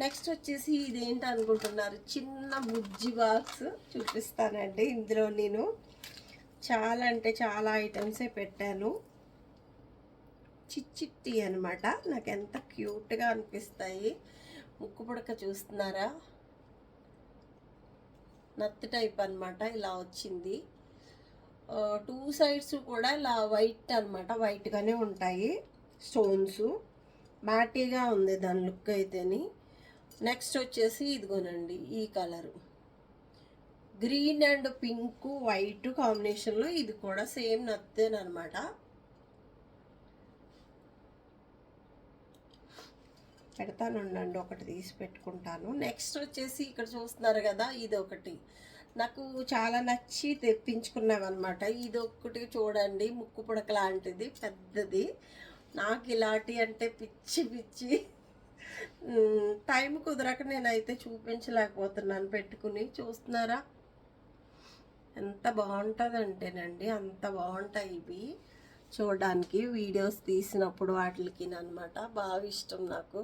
Next వచ్చేసి ఇదేంటి అనుకుంటున్నారు? చిన్న బుజ్జి బాక్స్ చూపిస్తానండి. ఇందులో నేను చాలా అంటే చాలా ఐటమ్సే పెట్టాను. చిచ్చిట్టి అనమాట నాకు ఎంత క్యూట్గా అనిపిస్తాయి. ముక్కు పుడక చూస్తున్నారా? నత్తి టైప్ అనమాట ఇలా వచ్చింది. టూ సైడ్స్ కూడా ఇలా వైట్ అనమాట వైట్గానే ఉంటాయి. స్టోన్స్ మ్యాటీగా ఉంది దాని లుక్ అయితేని. నెక్స్ట్ వచ్చేసి ఇదిగోనండి ఈ colour green and pink white కాంబినేషన్లో ఇది కూడా సేమ్ నత్తేనమాట పెడతాను ఉండండి ఒకటి తీసి పెట్టుకుంటాను. నెక్స్ట్ వచ్చేసి ఇక్కడ చూస్తున్నారు కదా ఇది ఒకటి నాకు చాలా నచ్చి తెప్పించుకున్నామన్నమాట ఇది ఒక్కటి చూడండి ముక్కు పుడక లాంటిది పెద్దది. నాకు ఇలాంటి అంటే పిచ్చి పిచ్చి టైం కుదరక నేనైతే చూపించలేకపోతున్నాను. పెట్టుకుని చూస్తున్నారా? ఎంత బాగుంటుందంటేనండి అంత బాగుంటాయి ఇవి. చూడడానికి వీడియోస్ తీసినప్పుడు వాటికి అనమాట బాగా ఇష్టం నాకు.